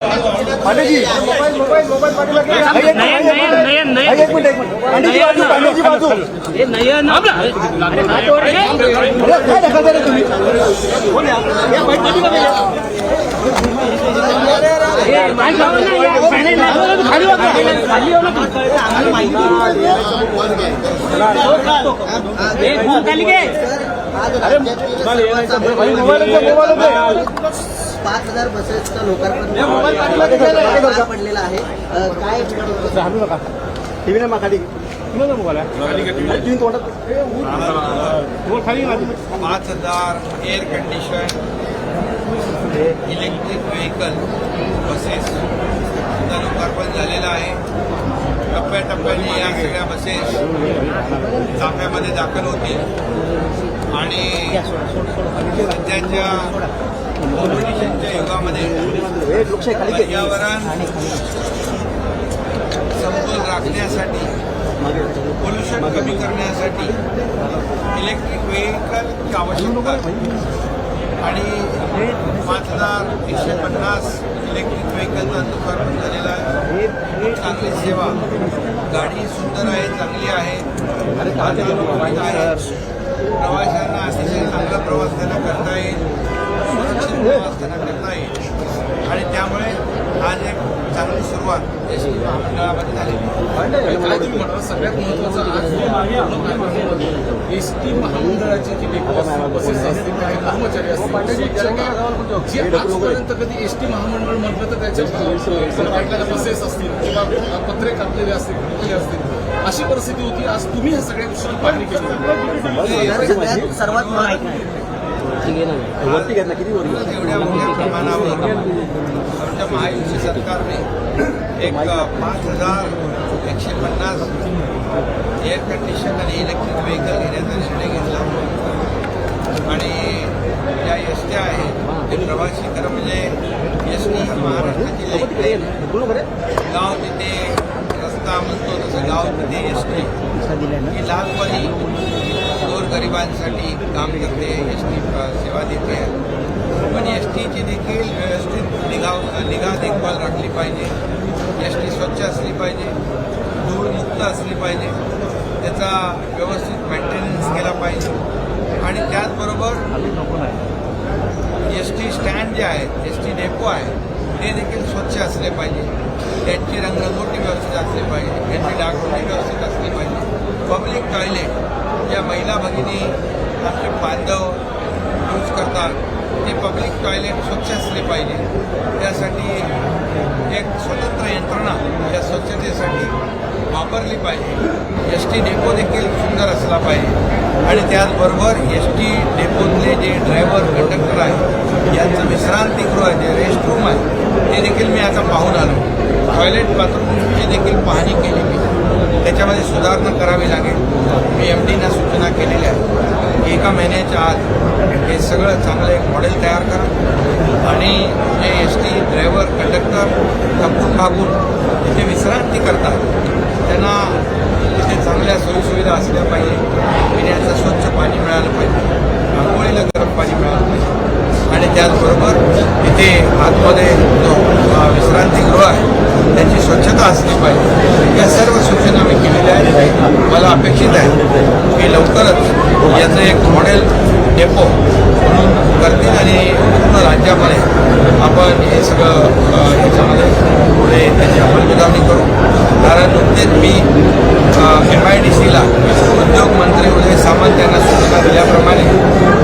Pandeji mobile mobile mobile पाठीला नयन minute, नयन एक minute. एक मिनिट पांडेजी बाजू पांडेजी बाजू. हे नयन. काय दाखवता रे तुम्ही? या, बाईक पाठीला घे. खाली हो ना. खाली हो ना. हे फोन खाली घे. अरे मोबाईल दे, मोबाईल दे. पाच हजार बसेसचं लोकार्पण पडलेलं आहे. काय नका. मा खाली. मोबाईल आहे? तुम्ही तोंडात. खाली. पाच हजार air condition electric vehicle buses लोकार्पण झालेलं आहे. टप्प्याटप्प्याने या सगळ्या बसेस ताफ्यामध्ये दाखल होतील. आणि सध्याच्या कॉम्पिटिशनच्या युगामध्ये पर्यावरण समतोल राखण्यासाठी पोल्युशन कमी करण्यासाठी इलेक्ट्रिक व्हेकलची आवश्यकता आणि पाच हजार एकशे पन्नास इलेक्ट्रिक व्हेकलचा लोकार्पण झालेला आहे. चांगली सेवा. गाडी सुंदर आहे चांगली आहे. प्रवाशांना अतिशय चांगला प्रवास त्यांना करता येईल. सुरक्षित प्रवास त्यांना करता येईल. आज एक चांगली सुरुवात. एस टी महामंडळामध्ये झालेली आहे काय तुम्ही म्हणाल सगळ्यात महत्वाचं एस टी महामंडळाची जी बसेस असतील काही कर्मचारी असतील जे आजपर्यंत कधी एस टी महामंडळ म्हटलं तर त्याच्या बसेस असतील किंवा पत्रे कापलेले असतील कापलेले असतील अशी परिस्थिती होती. आज तुम्ही ह्या सगळ्या गोष्टी पाहणी केली. सगळ्यात वरती घेतला किती वर? एवढ्या मोठ्या प्रमाणावर. आमच्या महायुती सरकारने एक पाच हजार एकशे पन्नास एअर कंडिशन आणि इलेक्ट्रिक व्हेकल घेण्याचा निर्णय घेतला. आणि ज्या एस ट्या आहेत ते प्रवासी खरं म्हणजे एस टी ही महाराष्ट्राची आहे? गाव तिथे रस्ता म्हणतो तसं गाव तिथे एस टी ही लहानपणी गरिबांसाठी काम करते एस टी सेवा देते. पण एस टीची देखील व्यवस्थित निगा निगा देखभाल राखली पाहिजे. एस टी स्वच्छ असली पाहिजे धूळमुक्त असली पाहिजे. त्याचा व्यवस्थित मेंटेनन्स केला पाहिजे. आणि त्याचबरोबर एस टी स्टँड जे आहेत एस टी डेपो आहे ते देखील स्वच्छ असले पाहिजे. त्यांची रंगरंगोटी व्यवस्थित असली पाहिजे. त्यांची डागडुजी व्यवस्थित असली पाहिजे. पब्लिक टॉयलेट ज्या महिला भगिनी आमचे बांधव यूज करतात. ते पब्लिक टॉयलेट स्वच्छ असले पाहिजे. त्यासाठी एक स्वतंत्र यंत्रणा या स्वच्छतेसाठी वापरली पाहिजे. एस टी डेपो देखील सुंदर असला पाहिजे. आणि त्याचबरोबर एस टी डेपोतले जे ड्रायव्हर कंडक्टर आहे यांचं विश्रांतीगृह आहे जे रेस्ट रूम आहे ते देखील मी आता पाहून आलो. टॉयलेट बाथरूमची देखील पाहणी केली मी. त्याच्यामध्ये सुधारणा करावी लागेल. मी एम डीना सूचना केलेल्या आहेत की एका महिन्याच्या आत हे सगळं चांगलं एक मॉडेल तयार करा. आणि जे एस टी ड्रायव्हर कंडक्टर थकून भागून तिथे विश्रांती करतात. त्यांना तिथे चांगल्या सोयीसुविधा असल्या पाहिजे. पिण्याचं स्वच्छ पाणी मिळालं पाहिजे. आंघोळीला गरम पाणी मिळालं पाहिजे. आणि त्याचबरोबर तिथे आतमध्ये जो विश्रांतीगृह आहे त्याची स्वच्छता असली पाहिजे. या सर्व सूचना मी केलेल्या आहेत. मला अपेक्षित आहे की लवकरच याचं एक मॉडेल डेपो म्हणून करतील आणि पूर्ण राज्यामध्ये आपण हे सगळं ह्याच्यामध्ये याच्यामध्ये पुढे त्याची अंमलबजावणी करू. कारण नुकतेच मी एम आय डी सीला उद्योग मंत्री उदय सामंत यांना सूचना दिल्याप्रमाणे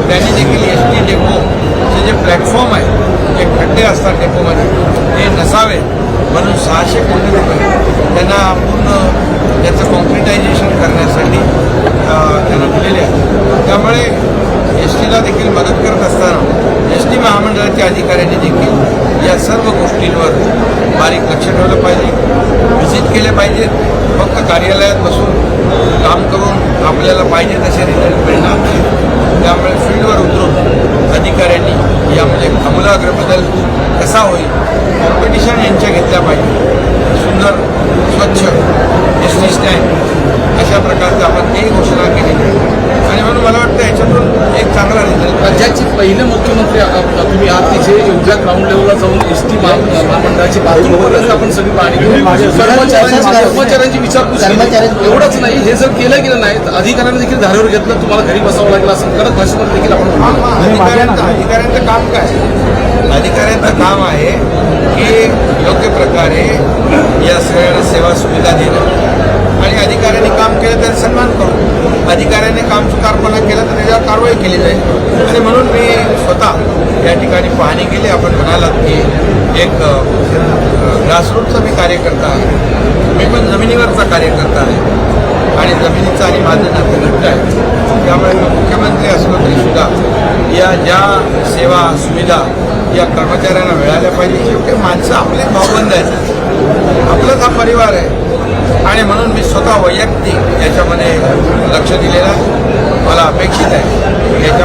त्यांनी देखील एस टी डेपोचे जे प्लॅटफॉर्म आहे जे खड्डे असतात डेपोमध्ये ते नसावे म्हणून सहाशे कोटी रुपये. त्यांना पूर्ण त्याचं कॉन्क्रिटायझेशन करण्यासाठी त्यांना दिलेले आहे त्यामुळे एस टीला देखील मदत करत असताना एस टी महामंडळाच्या अधिकाऱ्यांनी देखील या सर्व गोष्टींवर बारीक लक्ष ठेवलं पाहिजे. व्हिजिट केले पाहिजेत फक्त कार्यालयात बसून काम करून आपल्याला पाहिजे तसे रिझल्ट मिळणार नाही. त्यामुळे फील्डवर उतरून अधिकाऱ्यांनी यामध्ये आमूलाग्र बदल कसा होईल? कॉम्पिटिशन यांच्या घेतल्या पाहिजे. सुंदर स्वच्छ एस टी स्टँड अशा प्रकारचं आपण तेही घोषणा केलेली आहे आणि म्हणून मला वाटतं याच्यातून एक चांगला रिझल्ट राज्याचे पहिले मुख्यमंत्री आ- आ- तुम्ही आहात की जे एवढ्या ग्राउंड लेवलला जाऊन एस टी महामंडळाची बाथरूमपर्यंत आपण सगळी पाहणी केली. कर्मचाऱ्यांची कर्मचाऱ्यांची विचारपूस एवढंच नाही. हे जर केलं गेलं नाही तर अधिकाऱ्यांनी देखील धारेवर घेतलं तुम्हाला घरी बसावं लागलं असं कडक भाषेमध्ये देखील आपण अधिकाऱ्यांचं काम काय? अधिकाऱ्यांचं काम आहे की योग्य प्रकारे या सगळ्यांना सेवा सुविधा देणं. आणि अधिकाऱ्यांनी काम केलं तर सन्मान करू अधिकाऱ्यांनी काम चुकारपणा केला तर त्याच्यावर कारवाई केली जाईल. आणि म्हणून मी स्वतः या ठिकाणी पाहणी केली. आपण म्हणालात की एक ग्रासरूटचा मी कार्यकर्ता आहे. मी पण जमिनीवरचा कार्यकर्ता आहे. आणि जमिनीचं आणि माझं नातं घट्ट आहे. त्यामुळे मी मुख्यमंत्री असलो तरी सुद्धा या ज्या सेवा सुविधा या कर्मचाऱ्यांना मिळाल्या पाहिजे शेवटी माणसं आपले भावबंद आहेत. आपलाच हा परिवार आहे. आणि म्हणून मी स्वतः वैयक्तिक याच्यामध्ये लक्ष दिलेलं आहे. मला अपेक्षित आहे. याच्यामध्ये